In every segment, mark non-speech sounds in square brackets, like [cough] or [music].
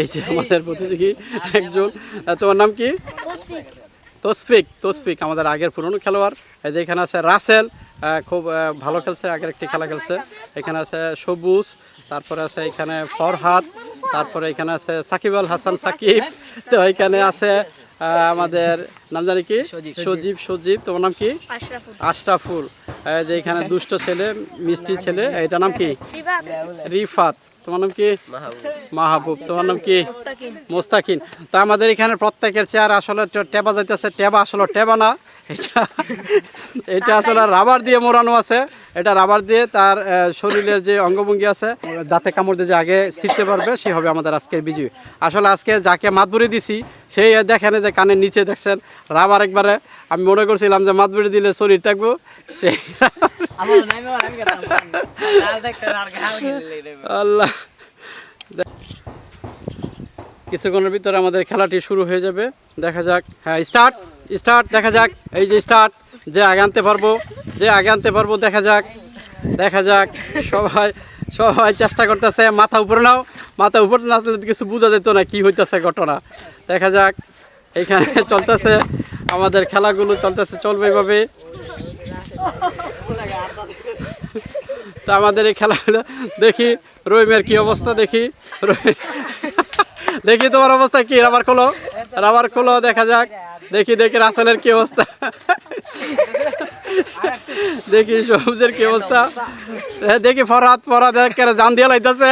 এই যে আমাদের প্রতিযোগী একজন তোমার নাম কি? তসফিক তসফিক তসফিক আমাদের আগের পুরনো খেলোয়াড়। এই যে এখানে আছে রাসেল খুব ভালো খেলছে আগের একটি খেলা খেলছে। এখানে আছে সবুজ তারপরে আছে এখানে ফরহাদ তারপরে এখানে আছে সাকিব আল হাসান সাকিব। তো এখানে আছে আমাদের নাম জানি কি? সজীব। সজীব তোমার নাম কি? আশরাফুল। আশরাফুল। যে এখানে [laughs] দুষ্ট ছেলে মিষ্টি ছেলে এটা নাম কি? রিফাত। তোমার নাম কি? মাহবুব। তোমার নাম কি? মোস্তাকিন তা আমাদের এখানে প্রত্যেকের চেয়ার আসলে টেবা যাইতেছে। টেবা আসলে টেবা না। এটা এটা আসলে রাবার দিয়ে মোড়ানো আছে। এটা রাবার দিয়ে তার শরীরের যে অঙ্গভঙ্গি আছে দাঁতে কামড় দিয়ে যে আগে ছিটতে পারবে সে হবে আমাদের আজকের বিজয়ী। আসলে আজকে যাকে মাতবুরি দিছি সেই দেখেন যে কানের নিচে দেখছেন রাবার একবারে আমি মনে করছিলাম যে মাতবুরি দিলে শরীর থাকব আল্লাহ। কিছুক্ষণের ভিতরে আমাদের খেলাটি শুরু হয়ে যাবে। দেখা যাক। হ্যাঁ স্টার্ট স্টার্ট দেখা যাক। এই যে স্টার্ট যে আগে আনতে পারব যে আগে আনতে পারব দেখা যাক। দেখা যাক। সবাই সবাই চেষ্টা করতেছে মাথা উপরে নাও। মাথা উপরে না কিছু বোঝা যেত না কি হইতেছে ঘটনা। দেখা যাক। এইখানে চলতেছে। আমাদের খেলাগুলো চলতেছে, চলবে এভাবে। তা আমাদের এই খেলাগুলো দেখি, রহিমের কি অবস্থা দেখি। দেখি তোমার অবস্থা কি, রাবার খোলো রাবার খোলো, দেখা যাক। দেখি দেখি রাসেলের কি অবস্থা। দেখি সবুজের কি অবস্থা। দেখি ফরহাদ ফরহাদ জান দিয়ে লাইতেছে।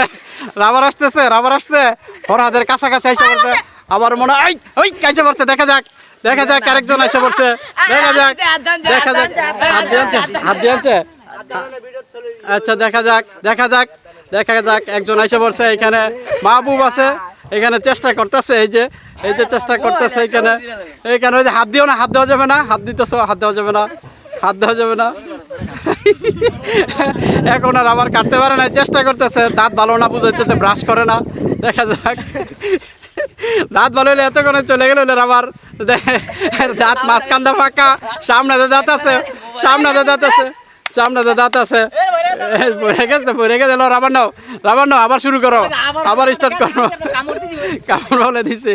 রাবার আসতেছে, রাবার আসছে। ফরহাদের কাছাকাছি এসে পড়ছে। আবার মনে হয় ওই কাছে পড়ছে, দেখা যাক। দেখা যাক আরেকজন এসে পড়ছে। দেখা যাক দেখা যাক হাত দিয়ে আনছে হাত দিয়ে আনছে আচ্ছা দেখা যাক দেখা যাক দেখা যাক একজন এসে পড়ছে এখানে। মাহবুব আছে এখানে চেষ্টা করতেছে এই যে এই যে চেষ্টা করতেছে এখানে। এখানে ওই যে হাত দিও না হাত দেওয়া যাবে না হাত দিতেছ হাত দেওয়া যাবে না হাত দেওয়া যাবে না। এখন আর আবার কাটতে পারে না চেষ্টা করতেছে দাঁত ভালো না বুঝাইতেছে ব্রাশ করে না। দেখা যাক। দাঁত ভালো হলে এতক্ষণে চলে গেল আবার দে- দাঁত মাঝখানটা ফাঁকা সামনে তো দাঁত আছে সামনে তো দাঁত আছে। সামনে তো দাঁত আছে। পড়ে গেছে পড়ে গেছে লো, রাবার নাও রাবার নাও আবার শুরু করো আবার স্টার্ট করো। কামড় বলে দিছে।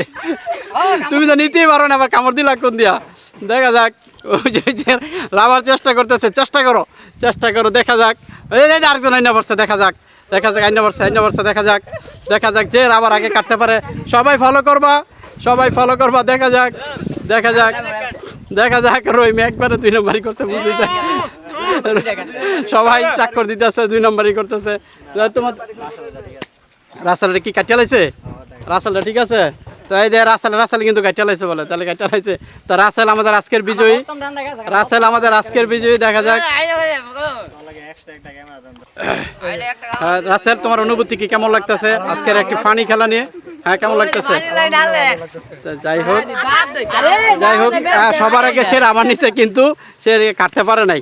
তুমি তো নিতেই পারো না আবার কামড় দিলা কোন দিয়া? দেখা যাক রাবার চেষ্টা করতেছে চেষ্টা করো চেষ্টা করো দেখা যাক। এই আরেকজন আইনা পড়ছে দেখা যাক। দেখা যাক আইনা পড়ছে আইনা পড়ছে দেখা যাক। দেখা যাক যে রাবার আগে কাটতে পারে। সবাই ফলো করবা সবাই ফলো করবা দেখা যাক দেখা যাক দেখা যাক। রহিম একবারে দুই নম্বরই করছে বুঝতে চাই সবাই চাক্কর দিতেছে দুই নম্বরই করতেছে। তোমার রাসালটা কি কাটিয়া লাইছে? রাসালটা ঠিক আছে? তো এই যে রাসাল রাসাল কিন্তু কাটিয়া লাইছে বলে তাহলে কাটিয়া লাইছে। তো রাসেল আমাদের আজকের বিজয়ী। রাসেল আমাদের আজকের বিজয়ী দেখা যাক। রাসেল, তোমার অনুভূতি কি? কেমন লাগতেছে? আজকের একটি ফানি খেলা নিয়ে? হ্যাঁ কেমন লাগতেছে? যাই হোক। যাই হোক সবার আগে সে আমার নিচে কিন্তু সে কাটতে পারে নাই।